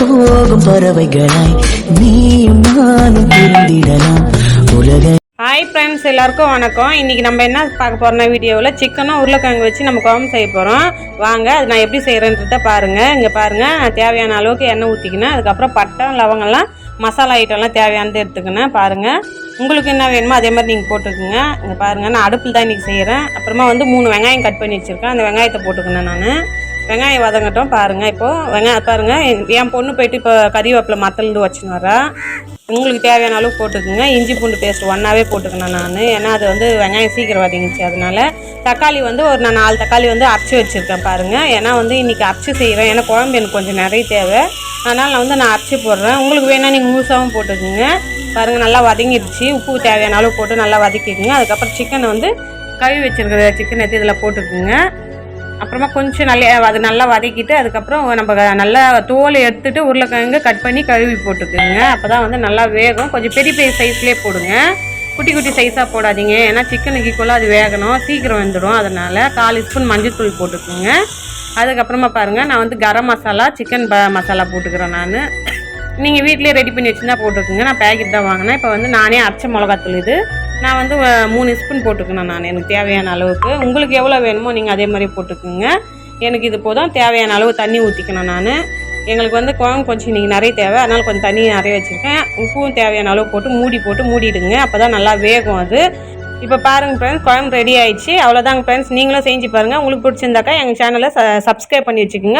போகும் பறவைகளாய் நீயும் நானும் பிரிந்திடலாம் உலக ஹாய் ஃப்ரெண்ட்ஸ் எல்லாருக்கும் வணக்கம். இன்றைக்கி நம்ம என்ன பார்க்க போகிறோம்னா வீடியோவில் சிக்கனும் உருளைக்கிழங்கு வச்சு நம்ம குழம்பு செய்ய போகிறோம் வாங்க அது நான் எப்படி செய்கிறேன்றத பாருங்கள் இங்கே பாருங்கள் நான் தேவையான அளவுக்கு எண்ணெய் ஊற்றிக்கினேன் அதுக்கப்புறம் பட்டம் லவங்கெல்லாம் மசாலா ஐட்டம்லாம் தேவையானது எடுத்துக்கினேன். பாருங்கள் உங்களுக்கு என்ன வேணுமோ அதே மாதிரி நீங்கள் போட்டுக்கோங்க. இங்கே பாருங்கள் நான் அடுப்பில் தான் இன்றைக்கி செய்கிறேன் அப்புறமா வந்து மூணு வெங்காயம் கட் பண்ணி வச்சுருக்கேன். அந்த வெங்காயத்தை போட்டுக்கினேன் நான். வெங்காயம் வதங்கட்டும் பாருங்கள் இப்போது வெங்காயம் பாருங்கள் என் என் பொண்ணு போயிட்டு இப்போ கறிவேப்பிலை மத்தலேருந்து வச்சுன்னு வரா. உங்களுக்கு தேவையான அளவு போட்டுக்குங்க. இஞ்சி பூண்டு பேஸ்ட் ஒன்றாவே போட்டுக்கணும் நான். ஏன்னா அது வந்து வெங்காயம் சீக்கிரம் வதங்கிச்சு அதனால தக்காளி வந்து ஒரு நான் நாலு தக்காளி வந்து அரைச்சி வச்சுருக்கேன் பாருங்கள் ஏன்னா வந்து இன்றைக்கி அரைச்சி செய்கிறேன் ஏன்னா குழம்பு எனக்கு கொஞ்சம் நிறைய தேவை. அதனால் நான் வந்து நான் அரைச்சி போடுறேன். உங்களுக்கு வேணால் நீங்கள் முழுசாகவும் போட்டுக்குங்க. பாருங்கள் நல்லா வதங்கிடுச்சு. உப்பு தேவையான அளவு போட்டு நல்லா வதக்கிக்குங்க அதுக்கப்புறம் சிக்கனை வந்து கழுவி வச்சுருக்கிற சிக்கன் எடுத்து இதில் போட்டுக்குங்க. அப்புறமா கொஞ்சம் நல்லா அது நல்லா வதக்கிட்டு அதுக்கப்புறம் நம்ம நல்லா தோல் எடுத்துட்டு உருளைக்கிழங்கு கட் பண்ணி கழுவி போட்டுக்கோங்க. அப்போ தான் வந்து நல்லா வேகும். கொஞ்சம் பெரிய பெரிய சைஸ்லேயே போடுங்க. குட்டி குட்டி சைஸாக போடாதீங்க. ஏன்னா சிக்கனுக்கு ஈக்குவலாக அது வேகணும். சீக்கிரம் வெந்துடும். அதனால் கால் ஸ்பூன் மஞ்சள்தூள் போட்டுக்கோங்க. அதுக்கப்புறமா பாருங்கள் நான் வந்து கரம் மசாலா சிக்கன் ப மசாலா போட்டுக்கிறேன் நான். நீங்கள் வீட்டிலே ரெடி பண்ணி வச்சுருந்தா போட்டுக்கோங்க. நான் பேக்கெட் தான் வாங்கினேன். இப்போ வந்து நானே அரைச்ச மிளகாத்தூள் இது. நான் வந்து மூணு ஸ்பூன் போட்டுக்கணும் நான். எனக்கு தேவையான அளவுக்கு. உங்களுக்கு எவ்வளோ வேணுமோ நீங்கள் அதே மாதிரி போட்டுக்கோங்க. எனக்கு இது போதும். தேவையான அளவு தண்ணி ஊற்றிக்கணும் நான். எங்களுக்கு வந்து குழம்பு கொஞ்சம் இன்றைக்கி நிறைய தேவை. அதனால் கொஞ்சம் தண்ணி நிறைய வச்சுருக்கேன். உப்பும் தேவையான அளவு போட்டு மூடி போட்டு மூடிடுங்க. அப்போ தான் நல்லா வேகும் அது. இப்போ பாருங்கள் ஃப்ரெண்ட்ஸ் குழம்பு ரெடி ஆயிடுச்சு. அவ்வளோதாங்க ஃப்ரெண்ட்ஸ் நீங்களும் செஞ்சு பாருங்கள் உங்களுக்கு பிடிச்சிருந்தாக்கா எங்கள் சேனலை ச சப்ஸ்கிரைப் பண்ணி வச்சுக்கோங்க.